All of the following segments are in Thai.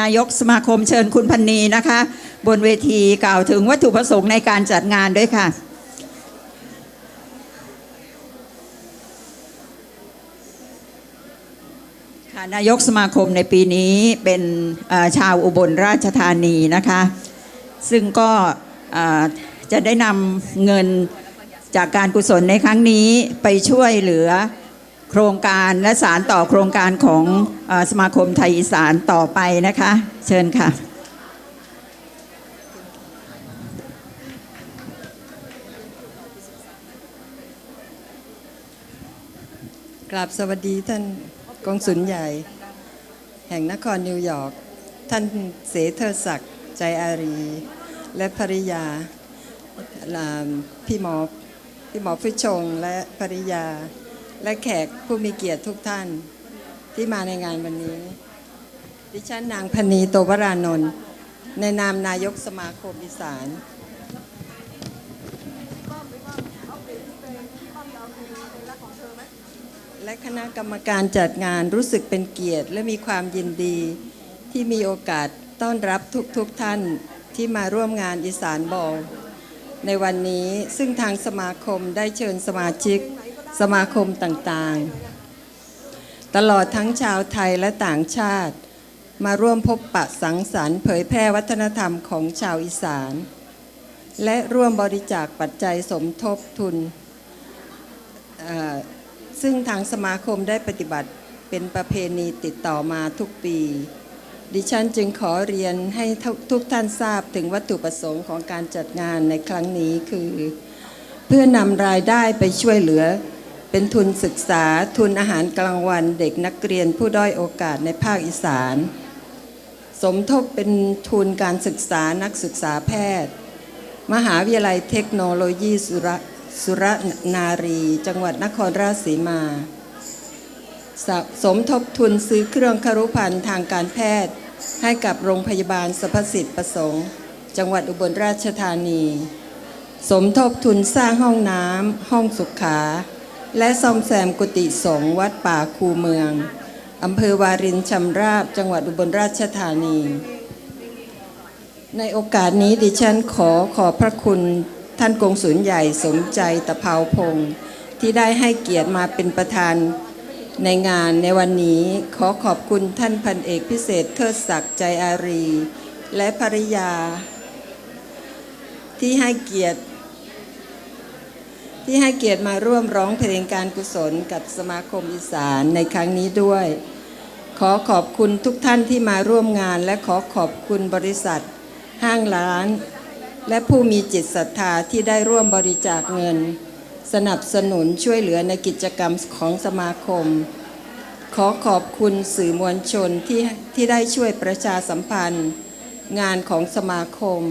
นายกสมาคมเชิญคุณพันนีนะคะ บนเวทีกล่าวถึงวัตถุประสงค์ในการจัดงานด้วยค่ะค่ะ นายกสมาคมในปีนี้เป็นชาวอุบลราชธานีนะคะ ซึ่งก็จะได้นำเงินจากการกุศลในครั้งนี้ไปช่วยเหลือ โครงการและสารต่อโครงการของอสมาคมไทยอีสานต่อไปนะคะ เชิญค่ะกราบสวัสดีท่านกองสุลใหญ่ แห่งนครนิวยอร์กท่านเสเธอศักดิ์ใจอารี และภริยาอ่าพี่หมอพี่หมอพิชงและภริยา และแขกผู้มีเกียรติทุกท่านที่มาในงานวันนี้ ดิฉันนางพนีโตวรานนท์ในนามนายกสมาคมอีสาน และคณะกรรมการจัดงานรู้สึกเป็นเกียรติ และมีความยินดีที่มีโอกาสต้อนรับทุกๆทท่านที่มาร่วมงานอีสานบอลในวันนี้ซึ่งทางสมาคมได้เชิญสมาชิก สมาคมต่างๆ ตลอดทั้งชาวไทยและต่างชาติ มาร่วมพบปะสังสรรค์เผยแพร่วัฒนธรรมของชาวอีสาน และร่วมบริจาคปัจจัยสมทบทุน ซึ่งทางสมาคมได้ปฏิบัติเป็นประเพณีติดต่อมาทุกปี ดิฉันจึงขอเรียนให้ทุกทุกท่านทราบถึงวัตถุประสงค์ของการจัดงานในครั้งนี้คือ เพื่อนำรายได้ไปช่วยเหลือ เป็นทุนศึกษาทุนอาหารกลางวันเด็กนักเรียนผู้ด้อยโอกาสในภาคอีสาน สมทบเป็นทุนการศึกษานักศึกษาแพทย์ มหาวิทยาลัยเทคโนโลยีสุรสุรนารี จังหวัดนครราชสีมาสสมทบทุนซื้อเครื่องครุภัณฑ์ทางการแพทย์ ให้กับโรงพยาบาลสรรพสิทธิ์ประสงค์ จังหวัดอุบลราชธานี สมทบทุนสร้างห้องน้ำห้องสุขา และซ่อมแซมกุฏิสงฆ์วัดป่าคูเมืองอำเภอวารินชำราบ จังหวัดอุบลราชธานี ในโอกาสนี้ดิฉันขอขอบพระคุณท่านกงสุลใหญ่สมใจตะเภาพงศ์ที่ได้ให้เกียรติมาเป็นประธานในงานในวันนี้ขอขอบคุณท่านพันเอกพิเศษเทิดศักดิ์ใจอารี และภริยา ที่ให้เกียรติ ที่ให้เกียรติมาร่วมร้องเพลงการกุศลกับสมาคมอีสานในครั้งนี้ด้วย ขอขอบคุณทุกท่านที่มาร่วมงาน และขอขอบคุณบริษัท ห้างร้าน และผู้มีจิตศรัทธาที่ได้ร่วมบริจาคเงิน สนับสนุนช่วยเหลือในกิจกรรมของสมาคม ขอขอบคุณสื่อมวลชนที่ที่ได้ช่วยประชาสัมพันธ์ งานของสมาคม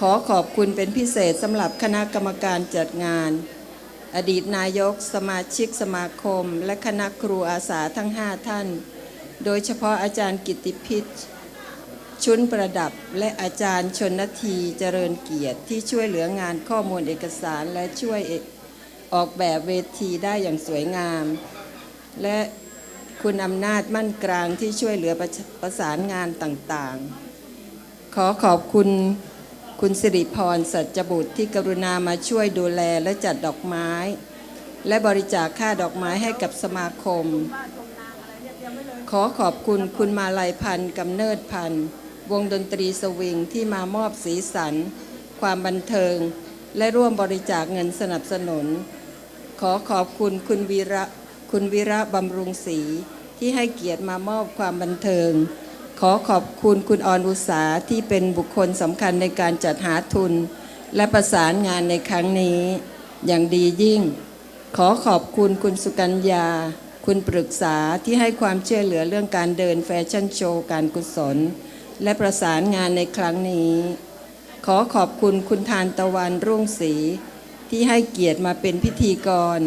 ขอขอบคุณเป็นพิเศษสำหรับคณะกรรมการจัดงาน อดีตนายกสมาชิกสมาคม และคณะครูอาสาทั้ง 5 ท่าน โดยเฉพาะอาจารย์กิติพิชชุนประดับและอาจารย์ชนนทีเจริญเกียรติที่ช่วยเหลืองานข้อมูลเอกสารและช่วยออกแบบเวทีได้อย่างสวยงาม และคุณอำนาจมั่นกลางที่ช่วยเหลือประประสานงานต่างๆ ขอขอบคุณ คุณสิริพรสัจบุตรที่กรุณามาช่วยดูแลและจัดดอกไม้ และบริจาคค่าดอกไม้ให้กับสมาคม ขอขอบคุณคุณมาลัยพันธ์กำเนิดพันธ์วงดนตรีสวิงที่มามอบสีสัน ความบันเทิง และร่วมบริจาคเงินสนับสนุน ขอขอบคุณคุณวีระคุณวีระบำรุงศรีที่ให้เกียรติมามอบความบันเทิง ขอขอบคุณคุณออนอุสาที่เป็นบุคคลสำคัญในการจัดหาทุน และประสานงานในครั้งนี้ อย่างดียิ่ง ขอขอบคุณคุณสุกัญญา คุณปรึกษาที่ให้ความช่วยเหลือเรื่องการเดินแฟชั่นโชว์การกุศล และประสานงานในครั้งนี้ ขอขอบคุณคุณทานตะวันรุ่งศรีที่ให้เกียรติมาเป็นพิธีกร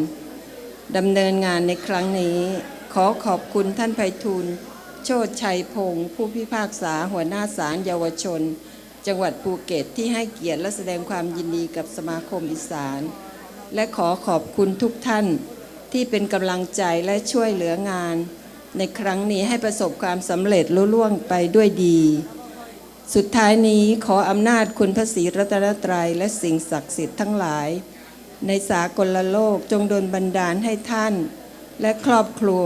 ดำเนินงานในครั้งนี้ ขอขอบคุณท่านไพฑูรย์ โชตชัยพงศ์ผู้พิพากษาหัวหน้าศาลเยาวชน จังหวัดภูเก็ตที่ให้เกียรติและแสดงความยินดีกับสมาคมอีสาน และขอขอบคุณทุกท่านที่เป็นกำลังใจและช่วยเหลืองาน ในครั้งนี้ให้ประสบความสำเร็จลุล่วงไปด้วยดี สุดท้ายนี้ขออำนาจคุณพระศรีรัตนตรัยและสิ่งศักดิ์สิทธิ์ทั้งหลาย ในสากลโลกจงดลบันดาลให้ท่าน และครอบครัว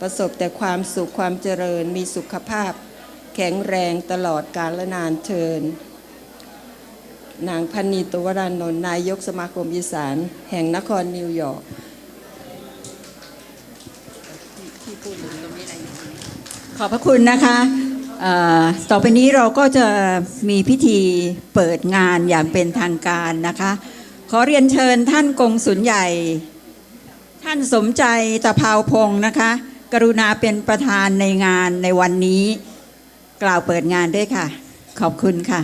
ประสบแต่ความสุขความเจริญมีสุขภาพ แข็งแรงตลอดกาลนานเทิน นางพันนีตวรานนท์นายกสมาคมอีสาน แห่งนครนิวยอร์กขอบพระคุณนะคะต่อไปนี้เราก็จะมีพิธีเปิดงานอย่างเป็นทางการนะคะ ขอเรียนเชิญท่านกงสุลใหญ่ ท่านสมใจตะเภาพงศ์นะคะ กรุณาเป็นประธานในงานในวันนี้ กล่าวเปิดงานด้วยค่ะ ขอบคุณค่ะ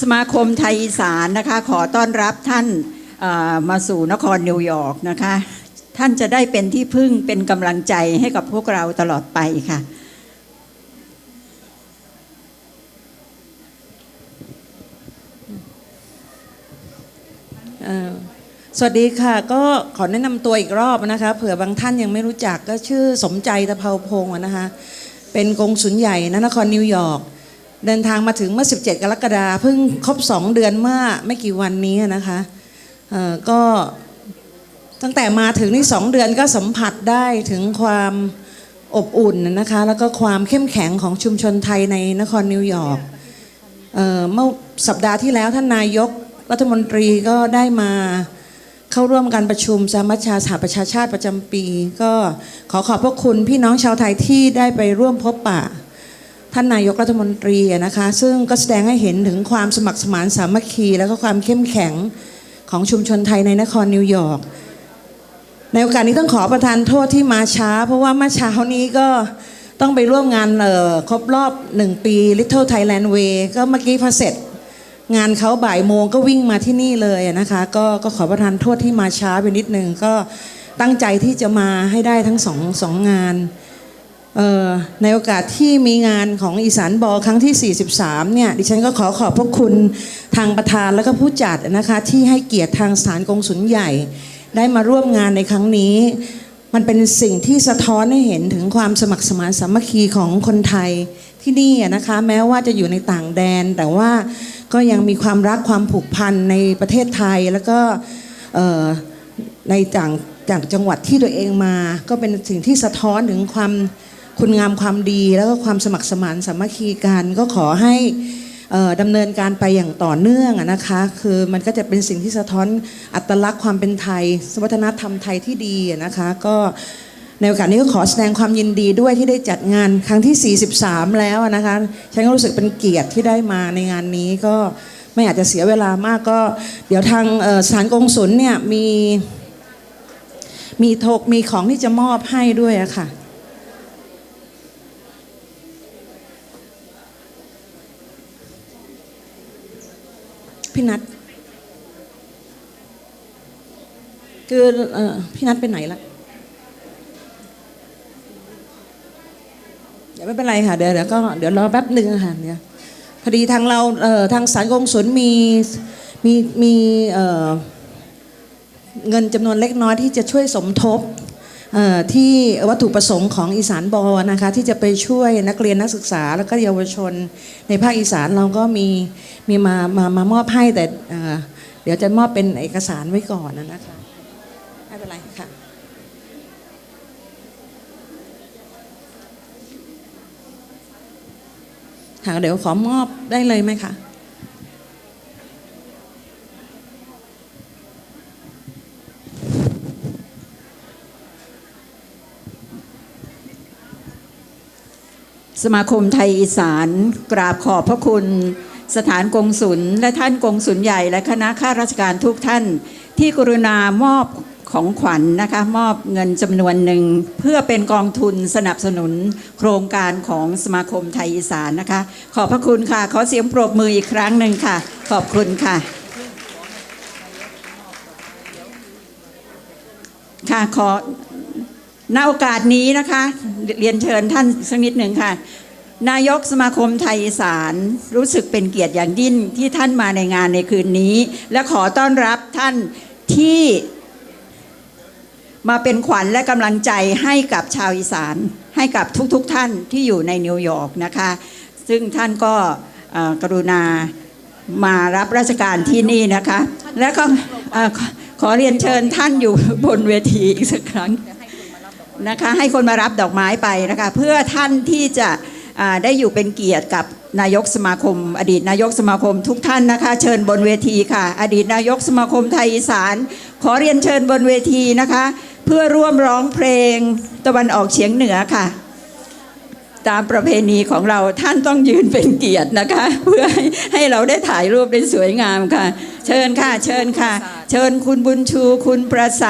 สมาคมไทยอีสานนะคะ ขอต้อนรับท่านมาสู่นครนิวยอร์กนะคะ ท่านจะได้เป็นที่พึ่งเป็นกำลังใจให้กับพวกเราตลอดไปค่ะ เอ่อ สวัสดีค่ะ ก็ขอแนะนำตัวอีกรอบนะคะเผื่อบางท่านยังไม่รู้จักก็ชื่อสมใจตะเภาพงศ์นะคะ เป็นกงสุลใหญ่ณนครนิวยอร์กเดินทางมาถึงเมื่อ 17 กรกฎาคมเพิ่งครบ 2 เดือนเมื่อไม่กี่วันนี้นะคะเออก็ตั้งแต่มาถึงนี่2เดือนก็สัมผัสได้ถึงความอบอุ่นนะคะ แล้วก็ความเข้มแข็งของชุมชนไทยในนครนิวยอร์กเมื่อสัปดาห์ที่แล้วท่านนายกรัฐมนตรีก็ได้มา เข้าร่วมการประชุมสามัชชาสหประชาชาติประจำปี ก็ขอขอบพระคุณพี่น้องชาวไทยที่ได้ไปร่วมพบปะ ท่านนายกรัฐมนตรีนะคะ ซึ่งก็แสดงให้เห็นถึงความสมัครสมานสามัคคี แล้วก็ความเข้มแข็งของชุมชนไทยในนครนิวยอร์กในโอกาสนี้ต้องขอประทานโทษที่มาช้า เพราะว่าเมื่อเช้านี้ก็ต้องไปร่วมงานเออครบรอบหนึ่งปี Little Thailand Way ก็เมื่อกี้พอเสร็จ งานเขาบ่ายโมงก็วิ่งมาที่นี่เลยนะคะ ก็ก็ขอประทานโทษที่มาช้าไปนิดนึงก็ตั้งใจที่จะมาให้ได้ทั้งสองสองงานในโอกาสที่มีงานของอีสานบอครั้งที่ 43 เนี่ย ดิฉันก็ขอขอบพระคุณทางประธานและก็ผู้จัดนะคะ ที่ให้เกียรติทางสถานกงสุลใหญ่ ได้มาร่วมงานในครั้งนี้ มันเป็นสิ่งที่สะท้อนให้เห็นถึงความสมัครสมานสามัคคีของคนไทย ที่นี่นะคะ แม้ว่าจะอยู่ในต่างแดน แต่ว่าก็ยังมีความรักความผูกพันในประเทศไทยแล้วก็ในต่างจากจังหวัดที่ตัวเองมา ก็เป็นสิ่งที่สะท้อนถึงความคุณงามความดีแล้วก็ความสมัครสมานสามัคคีกันก็ขอให้ดำเนินการไปอย่างต่อเนื่องนะคะ คือมันก็จะเป็นสิ่งที่สะท้อนอัตลักษณ์ความเป็นไทยวัฒนธรรมไทยที่ดีนะคะ ก็ ในโอกาสนี้ก็ขอแสดงความยินดีด้วยที่ได้จัดงานครั้งที่ 43 แล้วนะคะ ฉันก็รู้สึกเป็นเกียรติที่ได้มาในงานนี้ก็ไม่อากจะเสียเวลามากก็ เดี๋ยวทางสถานกงสุลเนี่ยมีมีโทกมีของที่จะมอบให้ด้วยอะค่ะพี่นัทคืออพี่นัทไปไหนละเดี๋ยว ไม่เป็นไรค่ะเดี๋ยวเดี๋ยวก็เดี๋ยวรอแป๊บหนึ่งค่ะเดี๋ยพอดีทางเราเอ่อทางสารกงสุลมีมีมีเอ่อเงินจำนวนเล็กน้อยที่จะช่วยสมทบที่วัตถุประสงค์ของอีสานบอนะคะที่จะไปช่วยนักเรียนนักศึกษาแล้วก็เยาวชน ในภาคอีสานเราก็มีมีมามามามอบให้แต่เดี๋ยวจะมอบเป็นเอกสารไว้ก่อนนะคะไม่เป็นไรค่ะ ค่ะเดี๋ยวขอมอบได้เลยไหมคะสมาคมไทยอีสานกราบขอบพระคุณสถานกงศุลและท่านกงศุลใหญ่และคณะข้าราชการทุกท่าน ที่กรุณามอบ ของขวัญนนะคะมอบเงินจำนวนหนึ่ง เพื่อเป็นกองทุนสนับสนุนโครงการของสมาคมไทยอีสานนะคะ ขอบพระคุณค่ะ ขอเสียงปรบมืออีกครั้งหนึ่งค่ะ ขอบคุณค่ะ ค่ะขอณโอกาสนี้นะคะ เรียนเชิญท่านสักนิดหนึ่งค่ะนายกสมาคมไทยอีสานรู้สึกเป็นเกียรติอย่างยิ่งที่ท่านมาในงานในคืนนี้ และขอต้อนรับท่านที่ มาเป็นขวัญและกำลังใจให้กับชาวอีสาน ให้กับทุกๆทท่านที่อยู่ในนิวยอร์กนะคะ ซึ่งท่านก็กรุณามารับราชการที่นี่นะคะ แล้วก็ขอเรียนเชิญท่านอยู่บนเวทีอีกสักครั้งนะคะให้คนมารับดอกไม้ไปนะคะเพื่อท่านที่จะได้อยู่เป็นเกียรติกับนายกสมาคม อดีตนายกสมาคมทุกท่านนะคะเชิญบนเวทีค่ะ อดีตนายกสมาคมไทยอีสาน ขอเรียนเชิญบนเวทีนะคะ เพื่อร่วมร้องเพลงตะวันออกเฉียงเหนือค่ะ ตามประเพณีของเราท่านต้องยืนเป็นเกียรตินะคะ เพื่อให้เราได้ถ่ายรูปได้สวยงามค่ะ เชิญค่ะ เชิญค่ะ เชิญคุณบุญชูคุณประสา